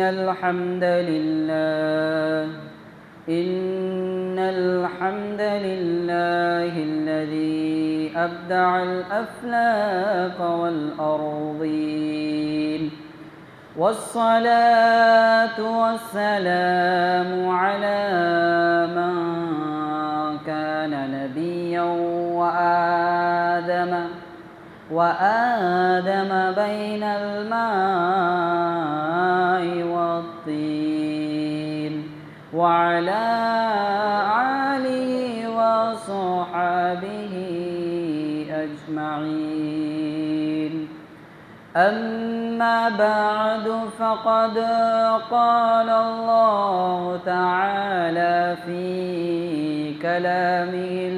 الحمد لله إن الحمد لله الذي أبدع الأفلاك والأرضين والصلاة والسلام على من كان نبيا وآدم وآدم بين الماء والطين وعلى آله وصحبه أجمعين. أما بعد فقد قال الله تعالى في كلامه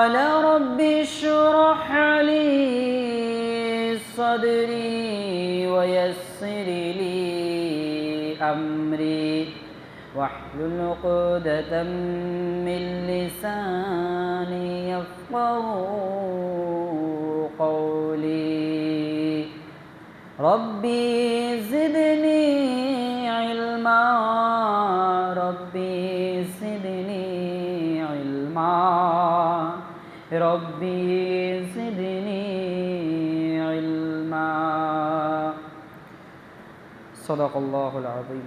صدري ويسر لي أمري. واحلل عقدة من لساني يفقه قولي. ربي زدني علما. ربي زدني علما. ربي صدق الله العظيم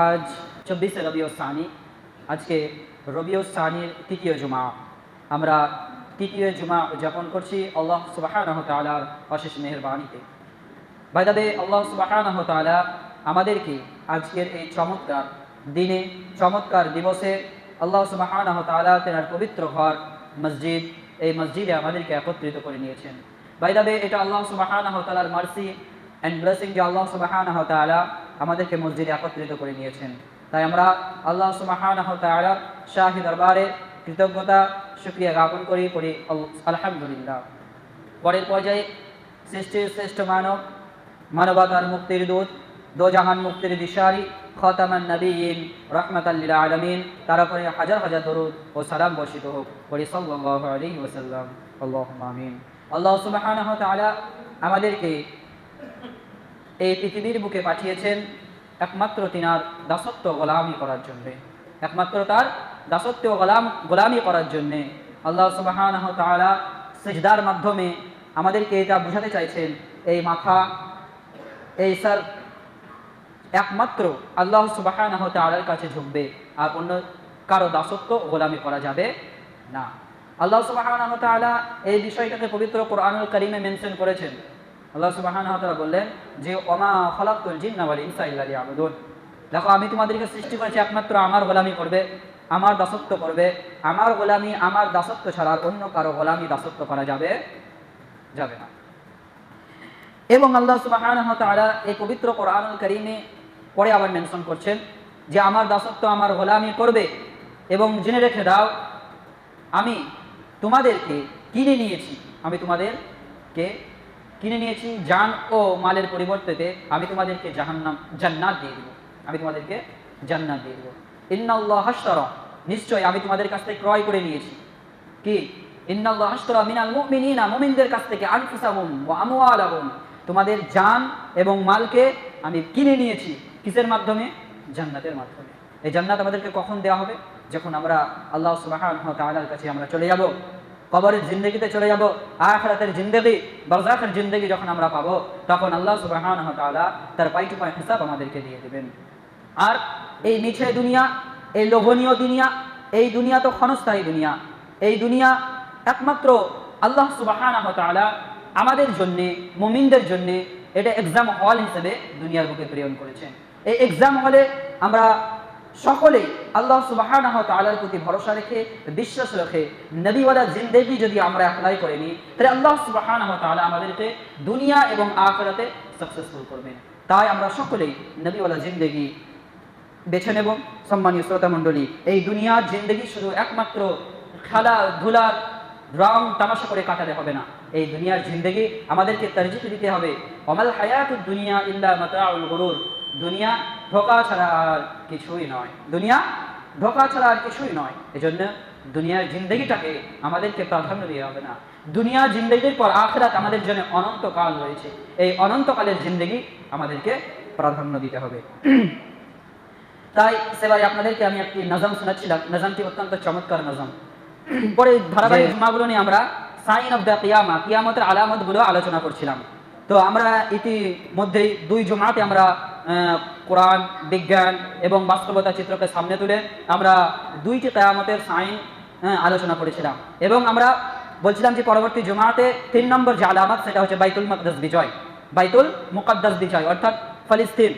আজ চব্বিশে রবিও সানি আজকে রবিও সানির তৃতীয় জুমা আমরা তৃতীয় জুমা উদযাপন করছি আল্লাহ সুবাহ তালার অশেষ মেহরবানিতে বাইদাবে আল্লাহ সুবাহ তালা আমাদেরকে আজকের এই চমৎকার দিনে চমৎকার দিবসে আল্লাহ সুবাহ তালা তেনার পবিত্র ঘর মসজিদ এই মসজিদে আমাদেরকে একত্রিত করে নিয়েছেন। বাইদাবে এটা আল্লাহ সুবাহ তালার মার্সি অ্যান্ড ব্লেসিং যে আল্লাহ সুবাহ আমাদেরকে মসজিদে একত্রিত করে নিয়েছেন। তাই আমরা আল্লাহ সুবাহ তালা শাহি দরবারে কৃতজ্ঞতা, শুক্রিয়া জ্ঞাপন করি করি আলহামদুলিল্লাহ। পরের পর্যায়ে সৃষ্টির শ্রেষ্ঠ মানব, মানবতার মুক্তির দূত, দোজাহান মুক্তির দিশারি খতামান নবীন রহমতাল্লিল আলমিন। তার উপরে হাজার হাজার দরুদ ও সালাম বর্ষিত হোক। করি সাল্লাহ আল্লাহ আমিন। আল্লাহ আমাদেরকে এই পৃথিবীর বুকে পাঠিয়েছেন একমাত্র তিনার দাসত্ব গোলামি করার জন্যে। একমাত্র তার দাসত্ব গোলাম, গোলামি করার জন্যে। আল্লাহ সুবাহান তালা সেজদার মাধ্যমে আমাদেরকে এটা বোঝাতে চাইছেন, এই মাথা, এই স্যার একমাত্র আল্লাহ সুবাহান তালার কাছে ঝুঁকবে, আর অন্য কারও দাসত্ব গোলামি করা যাবে না। আল্লাহ সুবাহান তালা এই বিষয়টাকে পবিত্র কোরআনুল করিমে মেনশন করেছেন। আল্লাহ সুবাহান বললেন যে, ওমা ফলাকুল জিন্নাওয়াল ইনসা ইল্লালি আবুদুন দেখো, আমি তোমাদেরকে সৃষ্টি করেছি একমাত্র আমার গোলামি করবে, আমার দাসত্ব করবে। আমার গোলামি, আমার দাসত্ব ছাড়া অন্য কারও গোলামি, দাসত্ব করা যাবে যাবে না। এবং আল্লাহ সুবাহান তালা এই পবিত্র কোরআনুল করিমে পরে আবার মেনশন করছেন যে আমার দাসত্ব আমার গোলামি করবে এবং জেনে রেখে দাও, আমি তোমাদেরকে কিনে নিয়েছি, আমি তোমাদেরকে কিনে নিয়েছি জান ও মালের পরিবর্তে আমি তোমাদেরকে জাহান্নাম, জান্নাত দিয়ে দেবো, আমি তোমাদেরকে জান্নাত দিয়ে দেবো। ইন্নাল্লাহ হাসতর নিশ্চয় আমি তোমাদের কাছ থেকে ক্রয় করে নিয়েছি। কি? ইন্নাল্লাহ হাসতর মিনাল মুমিনিনা, মুমিনদের কাছ থেকে আনফুসাহুম ওয়া আমওয়ালাহুম। তোমাদের জান এবং মালকে আমি কিনে নিয়েছি। কিসের মাধ্যমে? জান্নাতের মাধ্যমে। এই জান্নাত আমাদেরকে কখন দেওয়া হবে? যখন আমরা আল্লাহ ওয়া কাছে আমরা চলে যাব, কবরের জিন্দগিতে চলে যাব, আখরাতের জিন্দগি বরজাখের জিন্দগি যখন আমরা পাবো, তখন আল্লাহ তাআলা তার পাই পাই হিসাব আমাদেরকে দিয়ে দেবেন। আর এই মিছে দুনিয়া, এই লোভনীয় দুনিয়া, এই দুনিয়া তো ক্ষণস্থায়ী দুনিয়া, এই দুনিয়া একমাত্র আল্লাহ তাআলা আমাদের জন্যে, মুমিনদের জন্যে, এটা এক্সাম হল হিসেবে দুনিয়ার বুকে প্রেরণ করেছেন। এই এক্সাম হলে আমরা সকলেই আল্লাহ সুবাহ তালার প্রতি ভরসা রেখে, বিশ্বাস রেখে, নবীওয়ালা জিন্দেগি যদি আমরা অ্যাপ্লাই করে নিই, তাহলে আল্লাহ সুবাহ তালা আমাদেরকে দুনিয়া এবং আখরাতে সাকসেসফুল করবেন। তাই আমরা সকলেই নবীওয়ালা জিন্দেগি বেছে নেব। সম্মানীয় শ্রোতা মণ্ডলী, এই দুনিয়ার জিন্দগি শুধু একমাত্র খেলা ধুলার রং, তামাশা করে কাটালে হবে না। এই দুনিয়ার জিন্দেগি আমাদেরকে তরজিহ দিতে হবে। অমাল হায়াত দুনিয়া ইল্লা মাতাউল গরুর। দুনিয়া ধোকা ছাড়া আর কিছুই নয়। দুনিয়া ধোকা ছাড়া আর কিছুই নয়। এজন্য দুনিয়ার জিন্দগিটাকে আমাদেরকে প্রাধান্য দেওয়া হবে না। দুনিয়ার জিন্দগির পর আখরাত আমাদের জন্য অনন্তকাল রয়েছে। এই অনন্তকালের জিন্দগি আমাদেরকে প্রাধান্য দিতে হবে। তাই সেবারে আপনাদেরকে আমি একটি নজম শোনাচ্ছিলাম। নজমটি অত্যন্ত চমৎকার নজম। পরে ধারাবাহিক জুমাগুলো নিয়ে আমরা সাইন অফ দ্য কিয়ামা কিয়ামতের আলামতগুলো আলোচনা করছিলাম। তো আমরা ইতিমধ্যেই দুই জমাতে আমরা কোরআন বিজ্ঞান এবং বাস্তবতা চিত্রকে সামনে তুলে আমরা দুইটি কেয়ামতের সাইন হ্যাঁ, আলোচনা করেছিলাম। এবং আমরা বলছিলাম যে পরবর্তী জমাতে তিন নম্বর যে আলামত সেটা হচ্ছে বাইতুল মুকদ্দাস বিজয়। বাইতুল মুকদ্দাস বিজয় অর্থাৎ ফলিস্তিন।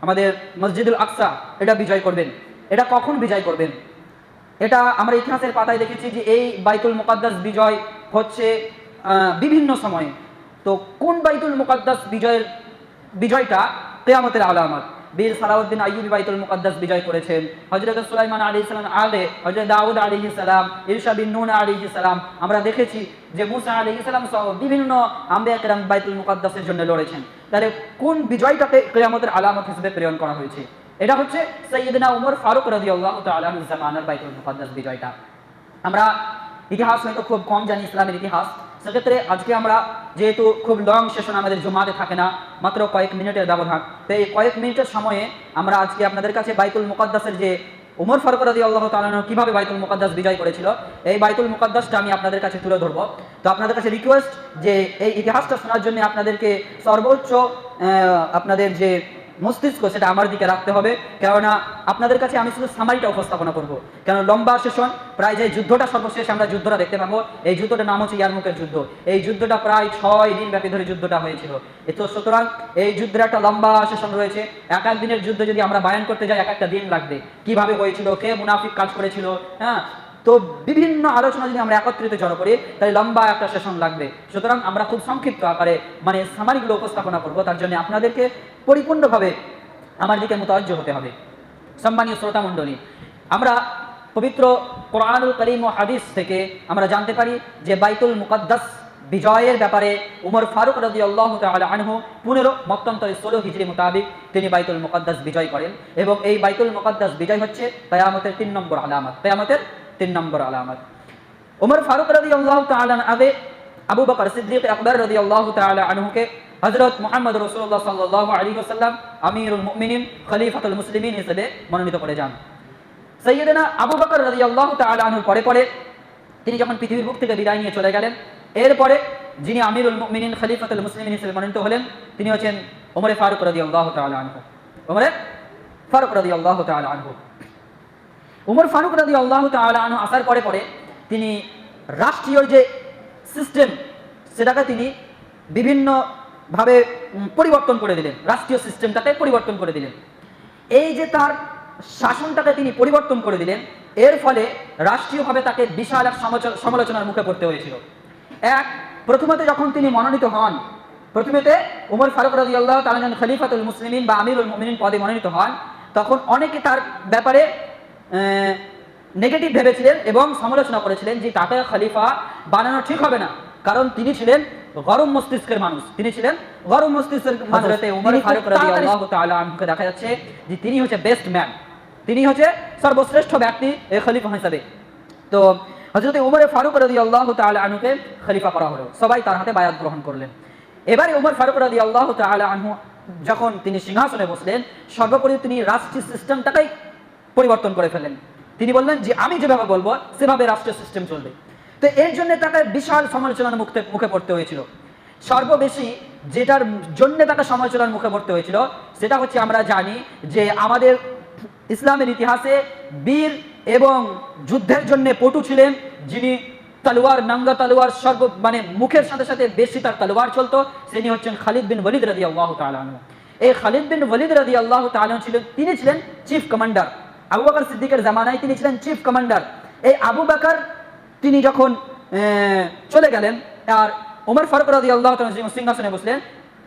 আমাদের মসজিদুল আকসা এটা বিজয় করবেন। এটা কখন বিজয় করবেন? এটা আমরা ইতিহাসের পাতায় দেখেছি যে এই বাইতুল মুকাদ্দাস বিজয় হচ্ছে বিভিন্ন সময়ে। তো কোন বাইতুল মুকাদ্দাস বিজয়ের বিজয়টা কেয়ামতের আলামত বীর সালাউদ্দিন আইয়ুবি বাইতুল মুকাদ্দাস বিজয় করেছেন। হজরত সুলাইমান আলী সালাম আলে হজরত দাউদ আলী সালাম ইরশা বিন নুন আলী সালাম, আমরা দেখেছি যে মুসা আলী সালাম সহ বিভিন্ন আম্বিয়া কেরাম বাইতুল মুকাদ্দাসের জন্য লড়েছেন। তাহলে কোন বিজয়টাকে কেয়ামতের আলামত হিসেবে প্রেরণ করা হয়েছে? এটা হচ্ছে সৈয়দনা উমর ফারুক রাদিয়াল্লাহু তাআলা জামানার বাইতুল মুকাদ্দাস বিজয়টা। আমরা ইতিহাস হয়তো খুব কম জানি, ইসলামের ইতিহাস। সেক্ষেত্রে আজকে আমরা যেহেতু খুব লং সেশন আমাদের জমাতে থাকে না, মাত্র কয়েক মিনিটের ব্যবধান। তো এই কয়েক মিনিটের সময়ে আমরা আজকে আপনাদের কাছে বাইতুল মুকাদ্দাসের যে উমর ফারুক রাদি আল্লাহ তালানো কীভাবে বাইতুল মুকাদ্দাস বিজয় করেছিল, এই বাইতুল মুকাদ্দাসটা আমি আপনাদের কাছে তুলে ধরবো। তো আপনাদের কাছে রিকোয়েস্ট যে এই ইতিহাসটা শোনার জন্য আপনাদেরকে সর্বোচ্চ আপনাদের যে মস্তিষ্ক সেটা আমার দিকে রাখতে হবে। কেননা আপনাদের কাছে আমি শুধু সামারিটা উপস্থাপনা করব। কেন লম্বা সেশন, প্রায় যে যুদ্ধটা সর্বশেষ আমরা যুদ্ধটা দেখতে পাবো, এই যুদ্ধটার নাম হচ্ছে ইয়ারমুখের যুদ্ধ। এই যুদ্ধটা প্রায় ছয় দিন ব্যাপী ধরে যুদ্ধটা হয়েছিল। তো সুতরাং এই যুদ্ধের একটা লম্বা সেশন রয়েছে। এক এক দিনের যুদ্ধ যদি আমরা বায়ান করতে যাই, এক একটা দিন লাগবে। কীভাবে হয়েছিল, কে মুনাফিক কাজ করেছিল হ্যাঁ? তো বিভিন্ন আলোচনা যদি আমরা একত্রিত জড়ো করি তাহলে লম্বা একটা সেশন লাগবে। সুতরাং আমরা খুব সংক্ষিপ্ত আকারে মানে সামারিগুলো উপস্থাপনা করব, তার জন্য আপনাদেরকে পরিপূর্ণভাবে আমার দিকে মোতাজ্য হতে হবে। সম্মানীয় শ্রোতা মণ্ডলী, আমরা পবিত্র কোরআনুল করিম ও হাদিস থেকে আমরা জানতে পারি যে বাইতুল মুকদ্দাস বিজয়ের ব্যাপারে উমর ফারুক রাজি আল্লাহ আনহু পনেরো মতান্তরে ষোলো হিজড়ি মোতাবিক তিনি বাইতুল মুকদ্দাস বিজয় করেন এবং এই বাইতুল মুকদ্দাস বিজয় হচ্ছে তয়ামতের তিন নম্বর আলামত। তয়ামতের তিন নম্বর আলামত। উমর ফারুক রাজি আল্লাহ তালান আগে আবু বকর সিদ্দিক আকবর রাজি আল্লাহ তালা আনহুকে হজরত মোহাম্মদ রসুল্লাহ সাল্লাহ আলী ওসাল্লাম আমিরুল মুমিনিন, খলিফাতুল মুসলিমিন হিসেবে মনোনীত করে যান। সৈয়দনা আবু বকর রাজি আল্লাহ তালা আনহুর পরে পরে তিনি যখন পৃথিবীর বুক থেকে বিদায় নিয়ে চলে গেলেন, এরপরে যিনি আমিরুল মুমিনিন, খলিফাতুল মুসলিমিন হিসেবে মনোনীত হলেন, তিনি হচ্ছেন ওমরে ফারুক রাজি আল্লাহ তালা আনহু। ওমরে ফারুক রাজি আল্লাহ তালা আনহু। উমর ফারুক রাজি আল্লাহ তালু আসার পরে পরে তিনি রাষ্ট্রীয় যে সিস্টেম সেটাকে তিনি বিভিন্নভাবে পরিবর্তন করে দিলেন। রাষ্ট্রীয় সিস্টেমটাকে পরিবর্তন করে দিলেন। এই যে তার শাসনটাকে তিনি পরিবর্তন করে দিলেন, এর ফলে রাষ্ট্রীয়ভাবে তাকে বিশাল এক সমালোচনার মুখে পড়তে হয়েছিল। এক, প্রথমত যখন তিনি মনোনীত হন, প্রথমেতে উমর ফারুক রাজি আল্লাহ তালন খলিফাতুল মুসলিমিন বা আমিরুল মুমিনিন পদে মনোনীত হন, তখন অনেকে তার ব্যাপারে নেগেটিভ ভেবেছিলেন এবং সমালোচনা করেছিলেন যে তাকে খলিফা বানানো ঠিক হবে না। কারণ তিনি ছিলেন গরম মস্তিষ্কের মানুষ। তিনি ছিলেন গরম মস্তিষ্কের হযরতে উমর ফারুক রাদিয়াল্লাহু তাআলা আনহুকে দেখা যাচ্ছে যে তিনি হচ্ছে বেস্ট ম্যান তিনি হচ্ছে সর্বশ্রেষ্ঠ ব্যক্তি এই খলিফা হিসাবে। তো হযরতে উমর ফারুক রাদিয়াল্লাহু তাআলা আনহুকে খলিফা করা হলো। সবাই তার হাতে বায়াত গ্রহণ করলেন। এবারে উমর ফারুক রাদিয়াল্লাহু তাআলা আনহু যখন তিনি সিংহাসনে বসলেন সর্বোপরি তিনি রাষ্ট্রীয় সিস্টেমটাকেই পরিবর্তন করে ফেলেন। তিনি বললেন যে, আমি যেভাবে বলব, সেভাবে রাষ্ট্রীয় সিস্টেম চলবে। তো এর জন্য তাকে বিশাল সমালোচনার মুখে মুখে পড়তে হয়েছিল। সর্ববেশি যেটার জন্য তাকে সমালোচনার মুখে পড়তে হয়েছিল, সেটা হচ্ছে আমরা জানি যে, আমাদের ইসলামের ইতিহাসে বীর এবং যুদ্ধের জন্য পটু ছিলেন, যিনি তলোয়ার, নাঙ্গা তলোয়ার সর্ব মানে মুখের সাথে সাথে বেশি তার তলোয়ার চলতো, তিনি হচ্ছেন খালিদ বিন ওয়ালিদ রাদিয়াল্লাহু তাআলা আনহু। এই খালিদ বিন ওয়ালিদ রাদি আল্লাহ তাআলা ছিলেন তিনি ছিলেন চিফ কমান্ডার আবু বকর সিদ্দিকের জামানায় তিনি ছিলেন চিফ কমান্ডার এই আবু বকর, তিনি যখন চলে গেলেন, আর ওমর ফারুক রাদি আল্লাহ সিংহাসনে বসলেন,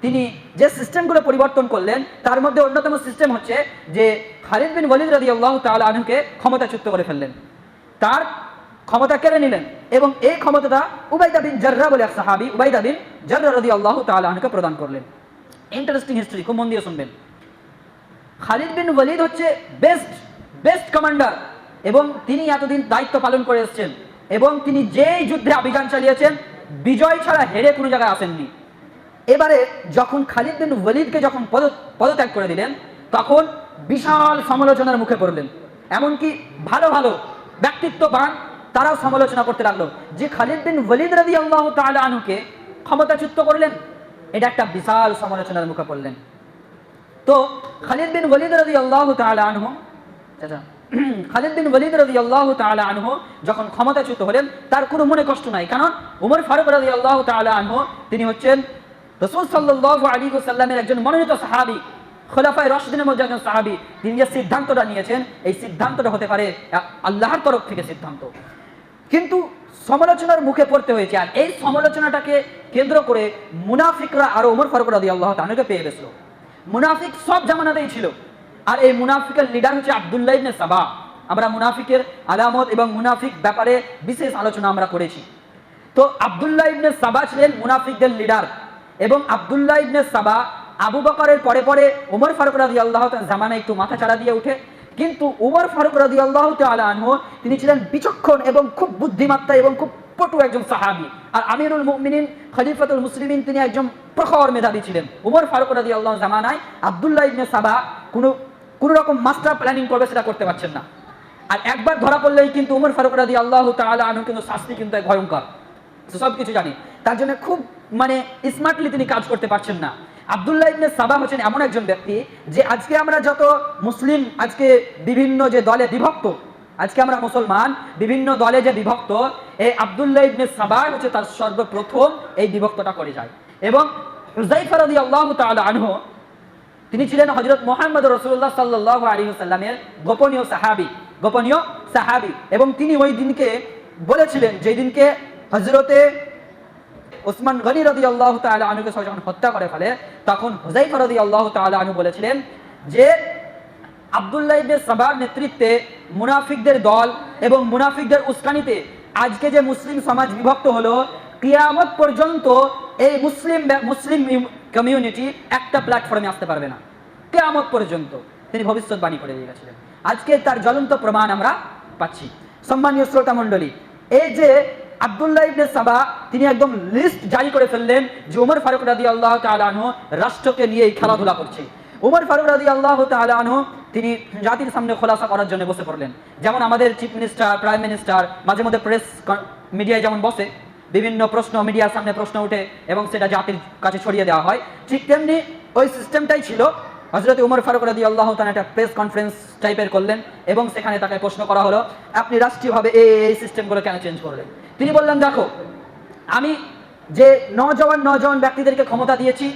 তিনি যে সিস্টেমগুলো পরিবর্তন করলেন, তার মধ্যে অন্যতম সিস্টেম হচ্ছে যে খালিদ বিন ওয়ালিদ রাদি আল্লাহ তাআলা আনহুকে ক্ষমতাচ্যুত করে ফেললেন। তার ক্ষমতা কেড়ে নিলেন এবং এই ক্ষমতাটা উবাইদা বিন জাররা বলে এক সাহাবি, উবাইদা বিন জাররা রাদি আল্লাহ আনহুকে প্রদান করলেন। ইন্টারেস্টিং হিস্ট্রি খুব মন দিয়ে শুনবেন। খালিদ বিন ওয়ালিদ হচ্ছে বেস্ট বেস্ট কমান্ডার। এবং তিনি এতদিন দায়িত্ব পালন করে এসেছেন। এবং তিনি যেই যুদ্ধে অভিযান চালিয়েছেন, বিজয় ছাড়া হেরে কোনো জায়গায় আসেননি। এবারে যখন খালিদ বিন ওয়ালিদকে যখন পদ, পদত্যাগ করে দিলেন, তখন বিশাল সমালোচনার মুখে পড়লেন। এমনকি ভালো ভালো ব্যক্তিত্ব ব্যক্তিত্ববান তারাও সমালোচনা করতে লাগল যে খালিদ বিন ওয়ালিদ রাদি আল্লাহ তাআলা আনহুকে ক্ষমতাচ্যুত করলেন। এটা একটা বিশাল সমালোচনার মুখে পড়লেন। তো খালিদ বিন ওয়ালিদ রাদি আল্লাহ তাআলা আনহু খালিদ বিন ওয়ালিদ রাদি আল্লাহ তাআলা আনহু যখন ক্ষমতাচ্যুত হলেন, তার কোনো মনে কষ্ট নাই। কারণ উমর ফারুক রাদি আল্লাহ তাআলা আনহু, তিনি হচ্ছেন রসুল সাল্লাল্লাহু আলাইহি ওয়াসাল্লামের একজন মনোনীত সাহাবী, খোলাফায় রশদিনের মধ্যে একজন সাহাবী। তিনি যে সিদ্ধান্তটা নিয়েছেন, এই সিদ্ধান্তটা হতে পারে আল্লাহর তরফ থেকে সিদ্ধান্ত। কিন্তু সমালোচনার মুখে পড়তে হয়েছে, আর এই সমালোচনাটাকে কেন্দ্র করে মুনাফিকরা আরও ওমর ফারুক রাদি আল্লাহ তানুকে পেয়ে গেছিল। মুনাফিক সব জামানাতেই ছিল। আর এই মুনাফিকের লিডার হচ্ছে আবদুল্লাহ ইবনে সাবা। আমরা মুনাফিকের আলামত এবং মুনাফিক ব্যাপারে বিশেষ আলোচনা আমরা করেছি। তো আবদুল্লাহ ইবনে সাবা ছিলেন মুনাফিকদের লিডার এবং আবদুল্লাহ ইবনে সাবা আবু বকরের পরে পরে উমর ফারুক রাজি আল্লাহ জামানে একটু মাথা চাড়া দিয়ে উঠে। কিন্তু উমর ফারুক রাজি আল্লাহ আনহু, তিনি ছিলেন বিচক্ষণ এবং খুব বুদ্ধিমত্তা এবং খুব পটু একজন সাহাবি। আর আমিরুল মুমিনিন, খলিফাতুল মুসলিমিন, তিনি একজন প্রখর মেধাবী ছিলেন। উমর ফারুক রাজি আল্লাহ জামানায় আবদুল্লাহ ইবনে সাবা কোনো কোনো রকম মাস্টার প্ল্যানিং করবে সেটা করতে পারছেন না। আর একবার ধরা পড়লেই কিন্তু উমর ফারুক রাজি আল্লাহ তাআলা আনহু কিন্তু শাস্তি কিন্তু ভয়ঙ্কর। সব কিছু জানি। তার জন্য খুব মানে স্মার্টলি তিনি কাজ করতে পারছেন না। আবদুল্লাহ ইবনে সাবা হচ্ছেন এমন একজন ব্যক্তি যে আজকে আমরা যত মুসলিম, আজকে বিভিন্ন যে দলে বিভক্ত, আজকে আমরা মুসলমান, বিভিন্ন দলে যে বিভক্ত এই আবদুল্লাহ ইবনে সাবা হচ্ছে তার সর্বপ্রথম এই বিভক্তটা করে যায়। এবং হুজাইফা রাদিয়াল্লাহু তাআলা আনহু তিনি ছিলেন হজরত মোহাম্মদ রসুল্লাহ সাল্লাহ আলী সাল্লামের গোপনীয় সাহাবি গোপনীয় সাহাবি। এবং তিনি ওই দিনকে বলেছিলেন, যেই দিনকে হজরতে ওসমান গনি রদি আল্লাহ তালা আনুকে যখন হত্যা করে ফেলে, তখন হুজাইফা রদি আল্লাহ তালা আনু বলেছিলেন যে, আবদুল্লাহ ইবনে সাবার নেতৃত্বে মুনাফিকদের দল এবং মুনাফিকদের উস্কানিতে আজকে যে মুসলিম সমাজ বিভক্ত হলো, কিয়ামত পর্যন্ত এই মুসলিম মুসলিম কমিউনিটি একটা প্ল্যাটফর্মে আসতে পারবে না। কেয়ামত পর্যন্ত তিনি ভবিষ্যৎবাণী করে দিয়ে গেছিলেন। আজকে তার জ্বলন্ত প্রমাণ আমরা পাচ্ছি। সম্মানীয় শ্রোতা মণ্ডলী, এই যে ইবনে সাবা, তিনি একদম লিস্ট জারি করে ফেললেন যে উমর ফারুক রাদি আল্লাহ তালানহ রাষ্ট্রকে নিয়ে এই খেলাধুলা করছে। উমর ফারুক রাদি আল্লাহ তালানহ তিনি জাতির সামনে খোলাসা করার জন্য বসে পড়লেন। যেমন আমাদের চিফ মিনিস্টার প্রাইম মিনিস্টার মাঝে মধ্যে প্রেস মিডিয়ায় যেমন বসে বিভিন্ন প্রশ্ন, মিডিয়ার সামনে প্রশ্ন উঠে এবং সেটা জাতির কাছে ছড়িয়ে দেওয়া হয়। ঠিক তেমনি ওই সিস্টেমটাই ছিল। হজরত উমর ফারুক রাদি আল্লাহ তালা একটা প্রেস কনফারেন্স টাইপের করলেন এবং সেখানে তাকে প্রশ্ন করা হলো, আপনি রাষ্ট্রীয়ভাবে এই এই সিস্টেমগুলো কেন চেঞ্জ করলেন? তিনি বললেন, দেখো, আমি যে নজওয়ান নজওয়ান ব্যক্তিদেরকে ক্ষমতা দিয়েছি,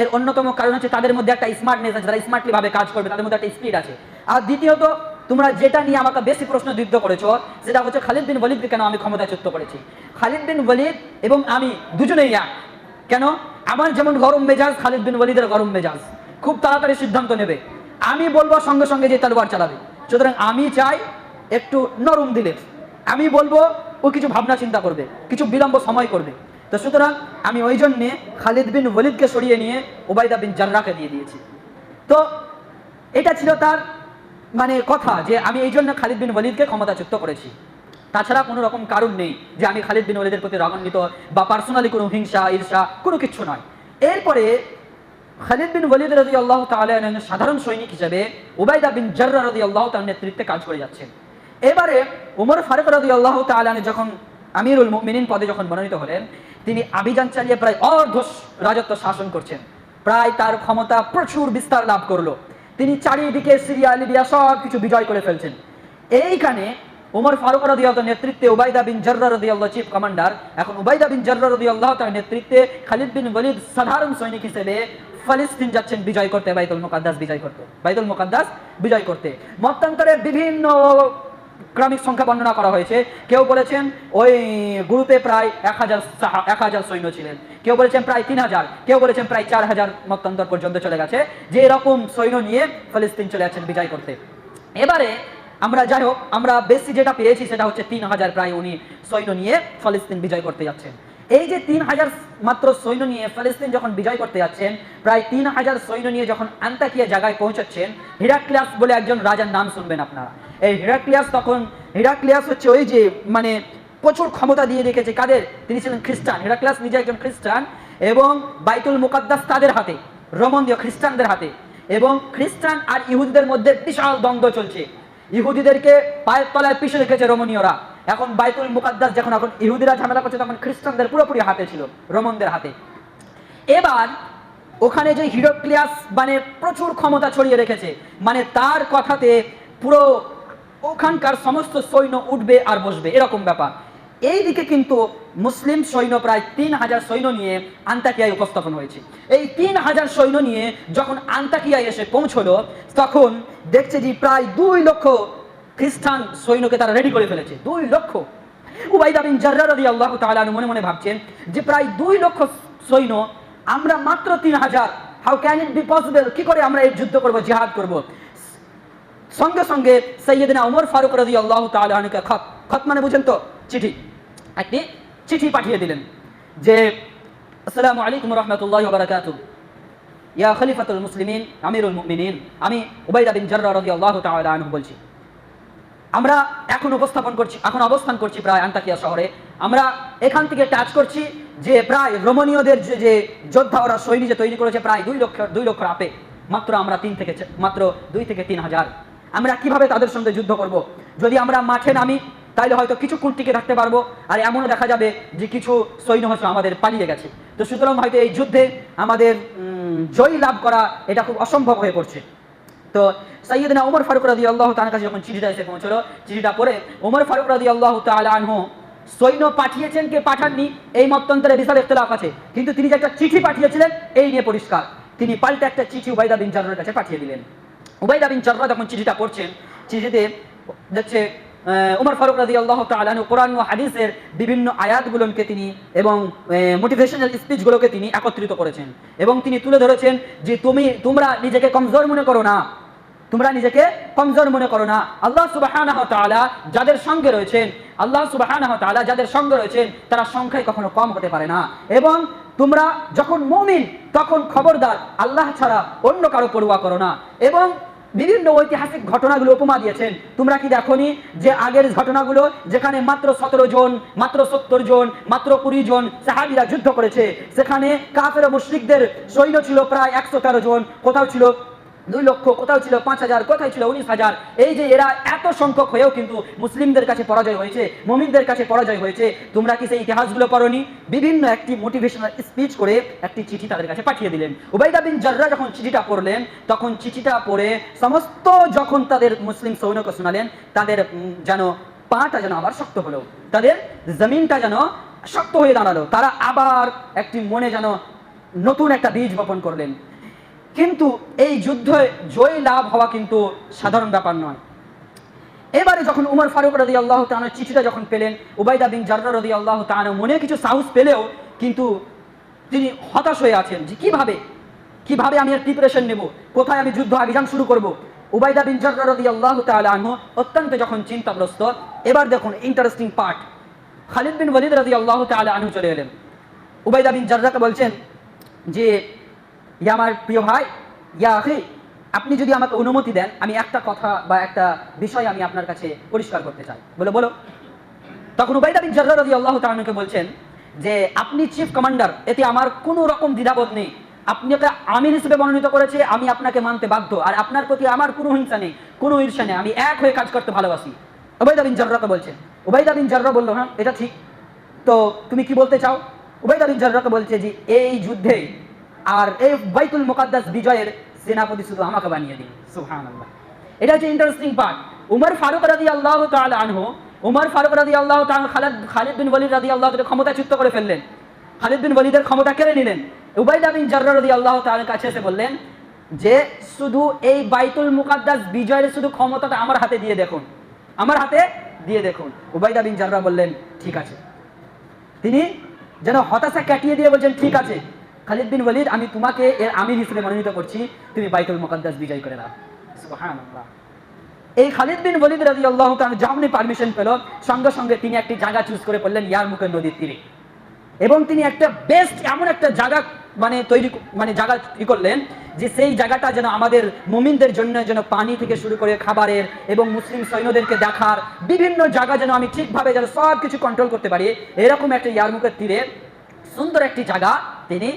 এর অন্যতম কারণ হচ্ছে তাদের মধ্যে একটা স্মার্টনেস আছে, যারা স্মার্টলি ভাবে কাজ করবে, তাদের মধ্যে একটা স্পিড আছে। আর দ্বিতীয়ত তোমরা যেটা নিয়ে আমাকে বেশি প্রশ্ন যুদ্ধ করেছ, সেটা হচ্ছে খালিদ বিন ওয়ালিদকে কেন আমি ক্ষমতাচ্যুত করেছি? খালিদ বিন ওয়ালিদ এবং আমি দুজনেই এক। কেন? আমার যেমন গরম মেজাজ, খালিদ বিন ওয়ালিদের গরম মেজাজ। খুব তাড়াতাড়ি সিদ্ধান্ত নেবে। আমি বলব সঙ্গে সঙ্গে যে তালবার চালাবে। সুতরাং আমি চাই একটু নরম দিলে আমি বলব ও কিছু ভাবনা চিন্তা করবে, কিছু বিলম্ব সময় করবে। তো সুতরাং আমি ওই জন্যে খালিদ বিন ওয়ালিদকে সরিয়ে নিয়ে ওবায়দা বিন জার্রাকে দিয়ে দিয়েছি। তো এটা ছিল তার মানে কথা যে আমি এই জন্য খালিদ বিন ওয়ালিদকে ক্ষমতাচ্যুত করেছি। তাছাড়া কোনো রকম কারণ নেই যে আমি খালিদ বিন ওয়ালিদের প্রতি রাগান্বিত বা পার্সোনালি কোনো হিংসা, ঈর্ষা কোনো কিছু নয়। এরপরে খালিদ বিন ওয়ালিদ রাজি আল্লাহ তাআলা সাধারণ সৈনিক হিসেবে উবাইদা বিন জাররা রাজি আল্লাহ তার নেতৃত্বে কাজ করে যাচ্ছেন। এবারে উমর ফারুক রাজি আল্লাহ তাআলা যখন আমিরুল মিনিন পদে যখন মনোনীত হলেন, তিনি আভিযান চালিয়ে প্রায় অর্ধ রাজত্ব শাসন করছেন। প্রায় তার ক্ষমতা প্রচুর বিস্তার লাভ করল। তিনি চারিদিকে সিরিয়া, লিবিয়া সব কিছু বিজয় করে ফেলছেন। এইখানে উমর ফারুক রাদি নেতৃত্বে উবাইদা বিন জর্রা রাদি চিফ কমান্ডার, এখন উবাইদা বিন জর্রা রাদি তার নেতৃত্বে খালিদ বিন ওয়ালিদ সাধারণ সৈনিক হিসেবে ফালিস্তিন যাচ্ছেন বিজয় করতে, বাইতুল মুকাদ্দাস বিজয় করতে, বাইতুল মুকাদ্দাস বিজয় করতে। মতান্তরে বিভিন্ন ক্রমিক সংখ্যা বর্ণনা করা হয়েছে। কেউ বলেছেন ওই গ্রুপে প্রায় এক হাজার এক হাজার সৈন্য ছিলেন। কেউ বলেছেন প্রায় তিন হাজার, কেউ বলেছেন প্রায় চার হাজার মতান্তর পর্যন্ত চলে গেছে। যে এরকম সৈন্য নিয়ে ফলিস্তিন চলে যাচ্ছেন বিজয় করতে। এবারে আমরা যাই হোক, আমরা বেশি যেটা পেয়েছি সেটা হচ্ছে তিন হাজার প্রায় উনি সৈন্য নিয়ে ফলিস্তিন বিজয় করতে যাচ্ছেন। এই যে তিন হাজার মাত্র সৈন্য নিয়ে ফলিস্তিন যখন বিজয় করতে যাচ্ছেন, প্রায় তিন হাজার সৈন্য নিয়ে যখন আন্তাকিয়া জায়গায় পৌঁছাচ্ছেন, হিরাক্লিয়াস বলে একজন রাজার নাম শুনবেন আপনারা। এই হিরাক্লিয়াস তখন, হিরাক্লিয়াস হচ্ছে ওই যে মানে প্রচুর ক্ষমতা দিয়ে রেখেছে কাদের? তিনি ছিলেন খ্রিস্টান। হিরাক্লিয়াস নিজে একজন খ্রিস্টান এবং বাইতুল মুকাদ্দাস তাদের হাতে রোমন্দীয় খ্রিস্টানদের হাতে। এবং খ্রিস্টান আর ইহুদিদের মধ্যে বিশাল দ্বন্দ্ব চলছে। ইহুদিদেরকে পায়ের তলায় পিছিয়ে রেখেছে রোমনীয়রা। এখন বাইতুল মুকাদ্দাস যখন এখন ইহুদিরা ঝামেলা করছে, তখন খ্রিস্টানদের পুরোপুরি হাতে ছিল, রোমনদের হাতে। এবার ওখানে যে হিরোক্লিয়াস মানে প্রচুর ক্ষমতা ছড়িয়ে রেখেছে মানে তার কথাতে পুরো ওখানকার সমস্ত সৈন্য উঠবে আর বসবে, এরকম ব্যাপার। এই দিকে কিন্তু মুসলিম সৈন্য প্রায় তিন হাজার সৈন্য নিয়ে আন্তাকিয়ায় উপস্থাপন হয়েছে। এই তিন হাজার সৈন্য নিয়ে যখন আন্তাকিয়ায় এসে পৌঁছলো, তখন দেখছে যে প্রায় দুই লক্ষ খ্রিস্টান সৈন্যকে তারা রেডি করে ফেলেছে। দুই লক্ষ। উবাইদা বিন জার্রা রাদিয়াল্লাহু তাআলা আনহু মনে মনে ভাবছেন যে প্রায় দুই লক্ষ সৈন্য, আমরা মাত্র তিন হাজার। How can it be possible কি করে আমরা এই যুদ্ধ করব, জিহাদ করব? সঙ্গে সঙ্গে সৈয়দনা উমর ফারুক রাদিয়াল্লাহু তাআলা আনহুকে খত খত মানে বুঝেন তো, চিঠি। একটি চিঠি পাঠিয়ে দিলেন যে, আসসালামু আলাইকুম রহমতুল্লাহ বারাকাতুহ। ইয়া খলিফাতুল মুসলিমিন, আমিরুল মুমিনিন। আমি উবাইদা বিন জাররা রাদিয়াল্লাহু তাআলা আনহু বলছি। আমরা এখন উপস্থাপন করছি, এখন অবস্থান করছি প্রায় আন্তাকিয়া শহরে। আমরা এখান থেকে টাচ করছি যে প্রায় রোমানীয়দের যে যে যোদ্ধা ওরা সৈন্য যে তৈরি করেছে প্রায় দুই লক্ষ দুই লক্ষ আপে মাত্র আমরা তিন থেকে মাত্র দুই থেকে তিন হাজার। আমরা কীভাবে তাদের সঙ্গে যুদ্ধ করব? যদি আমরা মাঠে নামি তাহলে হয়তো কিছুক্ষণ টিকে থাকতে পারব। আর এমনও দেখা যাবে যে কিছু সৈন্য হয়তো আমাদের পালিয়ে গেছে। তো সুতরাং হয়তো এই যুদ্ধে আমাদের জয় লাভ করা এটা খুব অসম্ভব হয়ে পড়ছে। তো সৈয়দনা উমর ফারুক রাদি আল্লাহ তার কাছে যখন চিঠিটা এসে পৌঁছলো, চিঠিটা পড়ে উমর ফারুক রাদি আল্লাহ আনহু সৈন্য পাঠিয়েছেন কে পাঠাননি? এই মত্যন্তরে বিশাল ইখতলাফ আছে। কিন্তু তিনি যে একটা চিঠি পাঠিয়েছিলেন, এই নিয়ে পরিষ্কার। তিনি পাল্টা একটা চিঠি উবাইদা বিন জাররের কাছে পাঠিয়ে দিলেন। উবাইদা বিন জাররা যখন চিঠিটা পড়ছেন, চিঠিতে দেখছে উমর ফারুক রাদি আল্লাহ তালু কোরআন ও হাদিসের বিভিন্ন আয়াতগুলোকে তিনি এবং মোটিভেশনাল স্পিচগুলোকে তিনি একত্রিত করেছেন। এবং তিনি তুলে ধরেছেন যে তুমি, তোমরা নিজেকে কমজোর মনে করো না। তোমরা নিজেকে কমজোর মনে করো না। আল্লাহ তাআলা যাদের সঙ্গে রয়েছেন, আল্লাহ তাআলা যাদের সঙ্গে রয়েছেন, তারা সংখ্যায় কখনো কম হতে পারে না। এবং তোমরা যখন মুমিন, তখন খবরদার, আল্লাহ ছাড়া অন্য কারও পড়ুয়া করো না। এবং বিভিন্ন ঐতিহাসিক ঘটনাগুলো উপমা দিয়েছেন। তোমরা কি দেখোনি যে আগের ঘটনাগুলো যেখানে মাত্র সতেরো জন, মাত্র সত্তর জন, মাত্র কুড়ি জন সাহাবিরা যুদ্ধ করেছে, সেখানে কাফের মুশরিকদের সৈন্য ছিল প্রায় একশো তেরো জন, কোথাও ছিল দুই লক্ষ, কোথাও ছিল পাঁচ হাজার, কোথায় ছিল উনিশ হাজার? এই যে এরা এত সংখ্যক হয়েও কিন্তু মুসলিমদের কাছে পরাজয় হয়েছে, মমিনদের কাছে পরাজয় হয়েছে। তোমরা কি সেই ইতিহাসগুলো করনি বিভিন্ন একটি মোটিভেশনাল স্পিচ করে একটি চিঠি তাদের কাছে পাঠিয়ে দিলেন। উবাইদা বিন জাররা যখন চিঠিটা পড়লেন, তখন চিঠিটা পড়ে সমস্ত যখন তাদের মুসলিম সৈন্যকে শোনালেন, তাদের যেন পাটা যেন আবার শক্ত হলো, তাদের জমিনটা যেন শক্ত হয়ে দাঁড়াল। তারা আবার একটি মনে যেন নতুন একটা বীজ বপন করলেন। কিন্তু এই যুদ্ধে জয় লাভ হওয়া কিন্তু সাধারণ ব্যাপার নয়। এবারে যখন উমর ফারুক রদি আল্লাহ তানোর চিঠিটা যখন পেলেন উবাইদা বিন জাররা রদি আল্লাহ তানো মনে কিছু সাহস পেলেও কিন্তু তিনি হতাশ হয়ে আছেন যে কীভাবে? কীভাবে আমি এর প্রিপারেশন নেব? কোথায় আমি যুদ্ধ অভিযান শুরু করব? উবাইদা বিন জাররা রদি আল্লাহ তালু অত্যন্ত যখন চিন্তাগ্রস্ত, এবার দেখুন interesting part Khalid bin Walid রদি আল্লাহ তালা আনহু চলে এলেন। উবাইদা বিন জাররাকে বলছেন যে ইয়া আমার প্রিয় ভাই, ইয়া আপনি যদি আমাকে অনুমতি দেন, আমি একটা কথা বা একটা বিষয় আমি আপনার কাছে পরিষ্কার করতে চাই। বলে, বলো। তখন উবাইদা বিন জাররা রাদিয়াল্লাহু তাআলাকে বলছেন যে, আপনি চিফ কমান্ডার এতে আমার কোনো রকম দ্বিধাবোধ নেই। আপনি ওকে আমির হিসেবে মনোনীত করেছে, আমি আপনাকে মানতে বাধ্য। আর আপনার প্রতি আমার কোনো হিংসা নেই, কোনো ঈর্ষা নেই, আমি এক হয়ে কাজ করতে ভালোবাসি। উবাইদা বিন জাররাকে বলছেন, উবাইদা বিন জাররা বলল হ্যাঁ এটা ঠিক। তো তুমি কি বলতে চাও? উবাইদা বিন জাররাকে বলছে যে, এই যুদ্ধে আর এই বাইতুল মুকাদ্দাস বিজয়ের সেনাপতি শুধু আমাকে বানিয়ে দিন সুবহানাল্লাহ। এটা হচ্ছে ইন্টারেস্টিং পার্ট উমর ফারুক রাদি আল্লাহ তাআলা আনহু, উমর ফারুক রাদি আল্লাহ তাআলা খালিদ খালিদ বিন ওয়ালিদ রাদি আল্লাহ ক্ষমতা চুক্ত করে ফেললেন। খালিদ বিন ওয়ালিদের ক্ষমতা কেড়ে নিলেন। উবাইদা বিন জাররা রাদিয়াল্লাহু তাআলার কাছে এসে বললেন যে, শুধু এই বাইতুল মুকাদ্দাস বিজয়ের শুধু ক্ষমতাটা আমার হাতে দিয়ে দেখুন। আমার হাতে দিয়ে দেখুন। উবাইদা বিন জাররা বললেন, ঠিক আছে। তিনি যেন হতাশা কাটিয়ে দিয়ে বলছেন, ঠিক আছে। খালিদ বিন ওয়ালিদ, আমি তোমাকে এর আমির হিসেবে মনোনীত করছি। তুমি বাইতুল মুকাদ্দাস বিজয় করে সুবহানাল্লাহ। এই খালিদ বিন ওয়ালিদ রাদিয়াল্লাহু তাআলা যখনই পারমিশন পেল, সঙ্গে সঙ্গে তিনি একটি জায়গা চুজ করে পড়লেন ইয়ার মুখের নদীর তীরে। এবং তিনি একটা বেস্ট এমন একটা জায়গা মানে তৈরি মানে জায়গা ই করলেন, যে সেই জায়গাটা যেন আমাদের মুমিনদের জন্য যেন পানি থেকে শুরু করে খাবারের এবং মুসলিম সৈন্যদেরকে দেখার বিভিন্ন জায়গা যেন আমি ঠিকভাবে যেন সব কিছু কন্ট্রোল করতে পারি, এরকম একটা ইয়ারমুখের তীরে সুন্দর একটি জায়গা তিনি,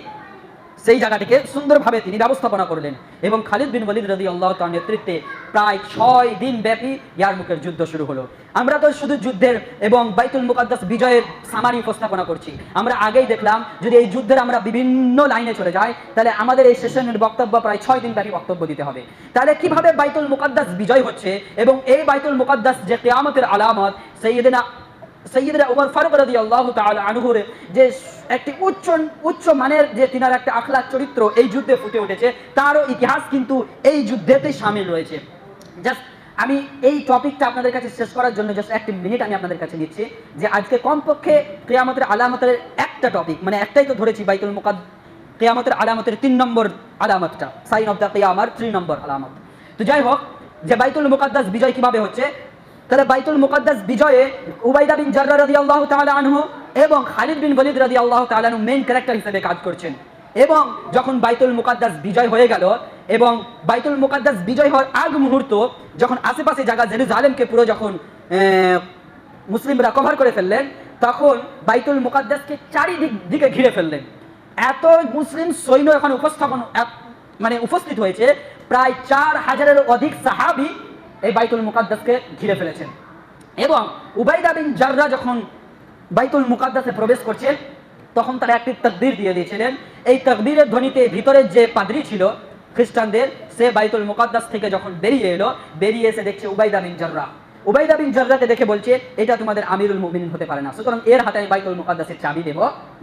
সেই জায়গাটিকে সুন্দরভাবে তিনি ব্যবস্থাপনা করলেন। এবং খালিদ বিন ওয়ালিদ রদি আল্লাহ তার নেতৃত্বে প্রায় ছয় দিন ব্যাপী ইয়ারমুখের যুদ্ধ শুরু হলো। আমরা তো শুধু যুদ্ধের এবং বাইতুল মুকাদ্দাস বিজয়ের সামারি উপস্থাপনা করছি। আমরা আগেই দেখলাম, যদি এই যুদ্ধের আমরা বিভিন্ন লাইনে চলে যাই, তাহলে আমাদের এই সেশনের বক্তব্য প্রায় ছয় দিন ব্যাপী বক্তব্য দিতে হবে। তাহলে কীভাবে বাইতুল মুকাদ্দাস বিজয় হচ্ছে এবং এই বাইতুল মুকাদ্দাস যে কেয়ামতের আলামত সেইদিনা সৈয়দরা উমর ফারুক রাদি আল্লাহ আনহুর যে একটি উচ্চ উচ্চ মানের যে তিনার একটা আখলাক চরিত্র এই যুদ্ধে ফুটে উঠেছে, তারও ইতিহাস কিন্তু এই যুদ্ধেতেই সামিল রয়েছে। জাস্ট আমি এই টপিকটা আপনাদের কাছে শেষ করার জন্য জাস্ট একটি মিনিট আমি আপনাদের কাছে নিচ্ছি যে আজকে কমপক্ষে কেয়ামতের আলামতের একটা টপিক মানে একটাই তো ধরেছি বাইতুল মুকাদ, কেয়ামতের আলামতের তিন নম্বর আলামতটা, সাইন অফ দ্য কেয়ামার থ্রি নম্বর আলামত। তো যাই হোক, যে বাইতুল মুকাদ্দাস বিজয় কীভাবে হচ্ছে? তাহলে বাইতুল মুকাদ্দাস বিজয়ে উবাইদা বিন জাররা রাদিয়াল্লাহু তাআলা আনহু এবং খালিদ বিন ওয়ালিদ রাদিয়াল্লাহু তাআলা আনহু মেইন ক্যারেক্টার হিসেবে কাজ করছেন। এবং যখন বাইতুল মুকাদ্দাস বিজয় হয়ে গেল এবং বাইতুল মুকাদ্দাস বিজয় হওয়ার আগ মুহূর্ত, যখন আশেপাশে জায়গা জেরুজালেমকে পুরো যখন মুসলিমরা কভার করে ফেললেন, তখন বাইতুল মুকাদ্দাসকে চারিদিক দিকে ঘিরে ফেললেন। এত মুসলিম সৈন্য এখন উপস্থাপন মানে উপস্থিত হয়েছে, প্রায় চার হাজারের অধিক সাহাবি এই বাইতুল মুকাদ্দাসকে ঘিরে ফেলেছেন। এবং উবাইদা বিন জাররা যখন বাইতুল মুকাদ্দাসে প্রবেশ করছেন তখন তারা একটি তকবীর দিয়ে দিয়েছিলেন। এই তকবীরের ধ্বনিতে ভিতরের যে পাদ্রি ছিল খ্রিস্টানদের, সে বাইতুল মুকাদ্দাস থেকে যখন বেরিয়ে এলো, বেরিয়ে এসে দেখছে উবাইদা বিন জাররা। উবাইদা বিন জাররাকে দেখে বলছে, এটা তোমাদের আমিরুল মুমিনিন হতে পারে না। সুতরাং এর হাতে আমি বাইতুল মুকাদ্দাসের চাবি দেব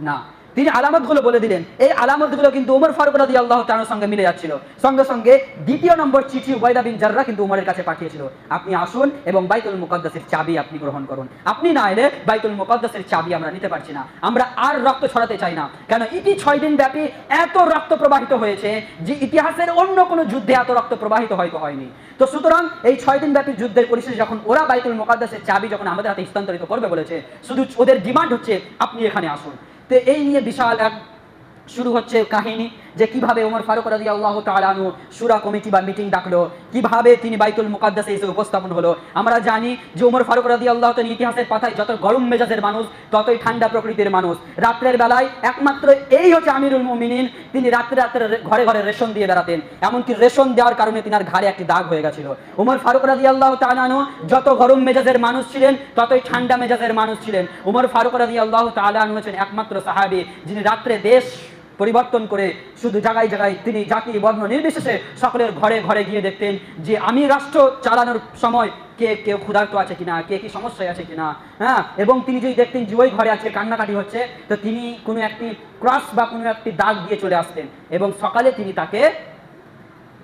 না। তিনি আলামতগুলো বলে দিলেন। এই আলামতগুলো কিন্তু উমর ফারুক রাদি আল্লাহ তার সঙ্গে মিলে যাচ্ছিল। সঙ্গে সঙ্গে দ্বিতীয় নম্বর চিঠি উবাইদা বিন জাররা কিন্তু উমরের কাছে পাঠিয়েছিল। আপনি আসুন এবং বাইতুল মুকাদ্দাসের চাবি আপনি গ্রহণ করুন। আপনি না এলে বাইতুল মুকাদ্দাসের চাবি আমরা নিতে পারছি না। আমরা আর রক্ত ছড়াতে চাই না। কেন ইতি ছয় দিন ব্যাপী এত রক্ত প্রবাহিত হয়েছে যে ইতিহাসের অন্য কোনো যুদ্ধে এত রক্ত প্রবাহিত হয়তো হয়নি। তো সুতরাং এই ছয় দিন ব্যাপী যুদ্ধের পরিশেষে যখন ওরা বাইতুল মুকাদ্দাসের চাবি যখন আমাদের হাতে হস্তান্তরিত করবে বলেছে, শুধু ওদের ডিমান্ড হচ্ছে আপনি এখানে আসুন। তো এই নিয়ে বিশাল এক শুরু হচ্ছে কাহিনী যে কীভাবে ওমর ফারুক রাজি আল্লাহ তালানু সুরা কমিটি বা মিটিং ডাকলো, কীভাবে তিনি বাইতুল মুকাদ্দাসে এসে উপস্থাপন হলো। আমরা জানি যে ওমর ফারুক রাজি আল্লাহ তার ইতিহাসের পাতায় যত গরম মেজাজের মানুষ, ততই ঠান্ডা প্রকৃতির মানুষ। রাত্রের বেলায় একমাত্র এই হচ্ছে আমিরুল মুমিনিন, তিনি রাত্রে রাত্রে ঘরে ঘরে রেশন দিয়ে বেড়াতেন। এমনকি রেশন দেওয়ার কারণে তিনার ঘাড়ে একটি দাগ হয়ে গেছিল। ওমর ফারুক রাজি আল্লাহ তালানু যত গরম মেজাজের মানুষ ছিলেন, ততই ঠান্ডা মেজাজের মানুষ ছিলেন। ওমর ফারুক রাজি আল্লাহ তালানু হচ্ছেন একমাত্র সাহাবি, যিনি রাত্রে দেশ পরিবর্তন করে শুধু জায়গায় জায়গায় তিনি জাতি বর্ণ নির্বিশেষে সকলের ঘরে ঘরে গিয়ে দেখতেন যে আমি রাষ্ট্র চালানোর সময় কে কেউ ক্ষুধার্ত আছে কিনা, কে, কি সমস্যায় আছে কিনা। হ্যাঁ এবং তিনি যদি দেখতেন যে ওই ঘরে আছে কান্নাকাটি হচ্ছে, তো তিনি কোনো একটি ক্রস বা কোনো একটি দাগ দিয়ে চলে আসতেন। এবং সকালে তিনি তাকে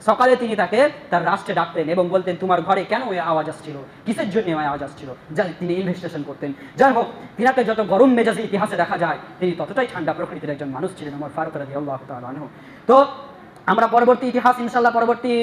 সকালে তিনি তাকে তার রাষ্ট্রে ডাকতেন এবং বলতেন, তোমার ঘরে কেন ওই আওয়াজ আসছিল? কিসের জন্য ওই আওয়াজ আসছিল? যা তিনি ইনভেস্টিগেশন করতেন। যাই হোক, তিনাকে যত গরম মেজাজে ইতিহাসে দেখা যায়, তিনি ততটাই ঠান্ডা প্রকৃতির একজন মানুষ ছিলেন আমার ফারুক রাজি আল্লাহ তালু তো আমরা পরবর্তী ইতিহাস ইনশাল্লাহ পরবর্তী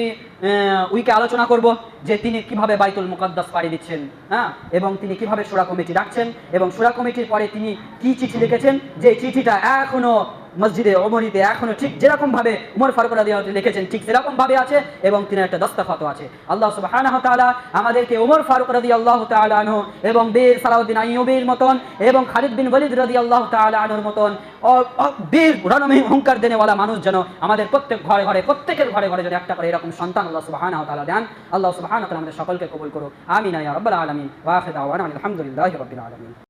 উইকে আলোচনা করব যে তিনি কীভাবে বাইতুল মুকাদ্দাস পাড়ি দিচ্ছেন হ্যাঁ? এবং তিনি কীভাবে সুরা কমিটি ডাকছেন এবং সুরা কমিটির পরে তিনি কি চিঠি লিখেছেন? যে চিঠিটা এখনও মসজিদে অমরিতে এখনও ঠিক যেরকম ভাবে উমর ফারুক রাদিয়াল্লাহু লিখেছেন, ঠিক সেরকম ভাবে আছে এবং তিনি একটা দস্তখত আছে। আল্লাহ সুবহানাহু তাআলা আমাদেরকে উমর ফারুক রাদিয়াল্লাহু তাআলা আনহু এবং বীর সালাউদ্দিন আইয়ুবীর মতন এবং খালিদ বিন ওয়ালিদ রাদিয়াল্লাহু তাআলা আনহুর মতন বীর, রণমী হুঙ্কার দেনেওয়ালা মানুষ যেন আমাদের প্রত্যেক ঘরে ঘরে, প্রত্যেকের ঘরে ঘরে যেন একটা করে এরকম সন্তান আল্লাহ সুবহানাহু তাআলা দেন। আল্লাহ সুবহানাহু তাআলা আমাদের সকলকে কবুল করুন আমিন ইয়া রাব্বাল আলামিন। ওয়া আখির দাওয়ানা আলহামদুলিল্লাহি আলামিন।